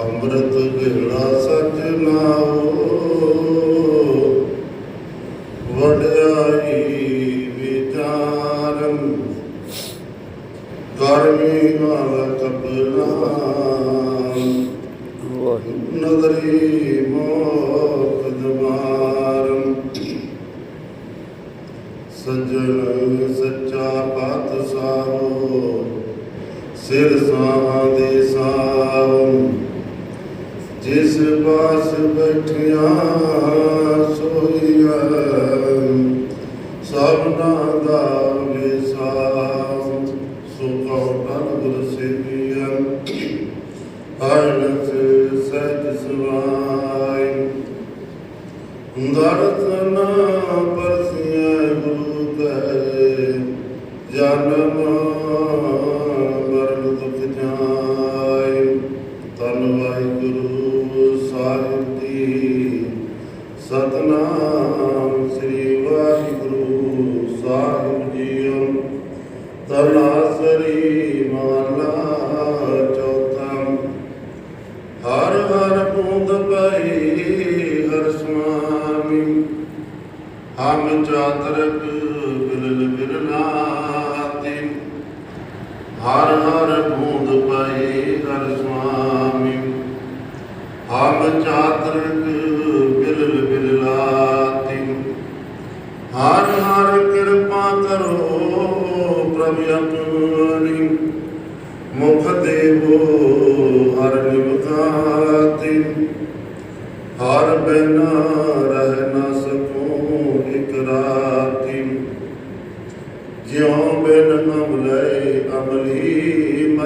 ਅੰਮ੍ਰਿਤ ਗਿਲਾ ਸਚ ਨਾਉ ਵਡਿਆਈ ਵਿਚਾਰੰ ਕਰਮੀ ਆਵਕਪਨਾਮ ਵਾਹਿਗੁਰੂ ਨਦਰੀ ਮੋਖ ਦਵਾਰੰ ਸਜਣ ਸੱਚਾ ਪਾਤਸ਼ਾਹੋ ਸਿਰ ਸਾਹਾਂ ਦੇ ਸਾਵੰ ਜਿਸ ਪਾਸ ਬੈਠਿਆ ਸੋਈਆ ਸਭਨਾ ਦਾ ਦਰਸ਼ਨ ਪਰਸਿਆ ਗੁਰੂ ਕੈ ਜਨਮ ਮਰਨ ਦੁਖ ਜਾਏ। ਤਨ ਵਾਹਿਗੁਰੂ ਸਾਹਿਬ ਜੀ, ਸਤਨਾਮ ਸ੍ਰੀ ਵਾਹਿਗੁਰੂ ਸਾਹਿਬ ਜੀਓ। ਤਨਾਸਰੀ ਹਮ ਚਾਤਰਕ ਬਿਰਲ ਬਿਰਨਾਤੀ ਹਰ ਹਰ ਬੂੰਦ ਪਈ ਹਰ ਸੁਆਮੀ ਹਮ ਚਾਤਰਕ ਬਿਰਲ ਬਿਰਲਾਤੀ। ਹਰ ਹਰ ਕਿਰਪਾ ਕਰੋ ਪ੍ਰਭ ਆਪਣੀ ਮੁਖ ਦੇਵੋ ਹਰ ਨਿਵਕਾਤੀ ਹਰ ਬਿਨ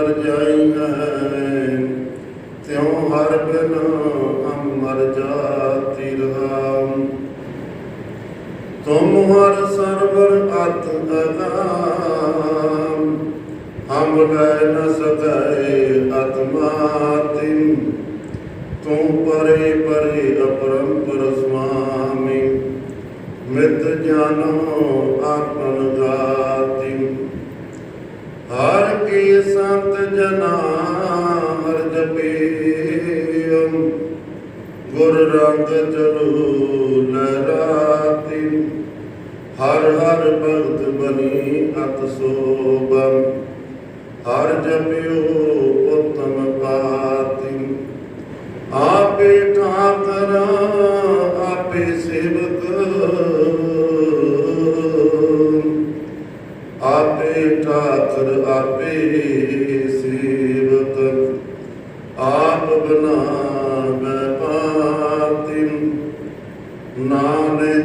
ਮਰ ਜਾਈਐ ਤਿਉ ਹਰ ਬਿਨ ਅਮਰ ਜਾਤੀ ਰਹਾਮ ਤੁਮ ਹਰ ਸਰਵਰ ਅਤ ਅਗਾਮ ਹਮ ਗਏ ਨ ਸਕੈ ਆਤਮਾਤਿ ਤੂੰ ਪਰੇ ਪਰੇ ਅਪਰੰਪਰ ਸੁਆਮੀ, ਮਿਤ ਜਾਨੋ ਆਪਨ ਗਾ ਹਰ ਕੀ ਸੰਤ ਜਨਾ ਹਰ ਜਪੇ ਗੁਰ ਰੰਗ ਚਲੂ ਲਹਿਰਾਤੀ ਹਰ ਹਰ ਭਗਤ ਬਣੀ ਅਤ ਸੋਭੰ। ਹਰ ਜਪਿਓ ਉਤਮ ਪਾਤੀ। ਆਪੇ ਠਾਕਰ, ਆਪੇ ਸੇਵਕ। ਆਪੇ ਠਾਕਰ, ਆਪੇ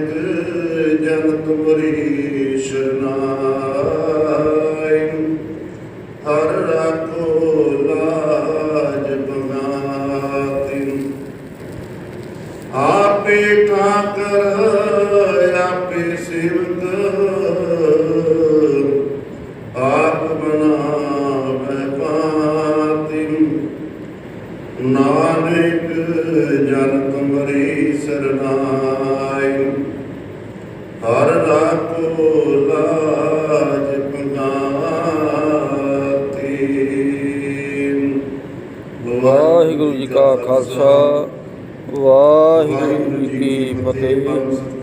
ਨਾਨਕ ਜਨ ਤੁਮਰੀ ਸ਼ਰਨਾਈ। ਹਰ ਰਾਖੋ ਲਾਜ ਬਗਾਤੀ ਆਪੇ ਠਾਕਰ, ਆਪੇ ਸੇਵਕ। ਆਪ ਬਨਾਵੈ ਪਾਤੀ ਨਾਨਕ ਜਨ ਤੁਮਰੀ ਸਰਨਾਈ ਹਰ ਰਾਖੋ ਲਾਜ ਪਗਾਤੀ ਵਾਹਿਗੁਰੂ ਜੀ ਕਾ ਖਾਲਸਾ ਵਾਹਿਗੁਰੂ ਜੀ ਕੀ ਫਤਿਹ।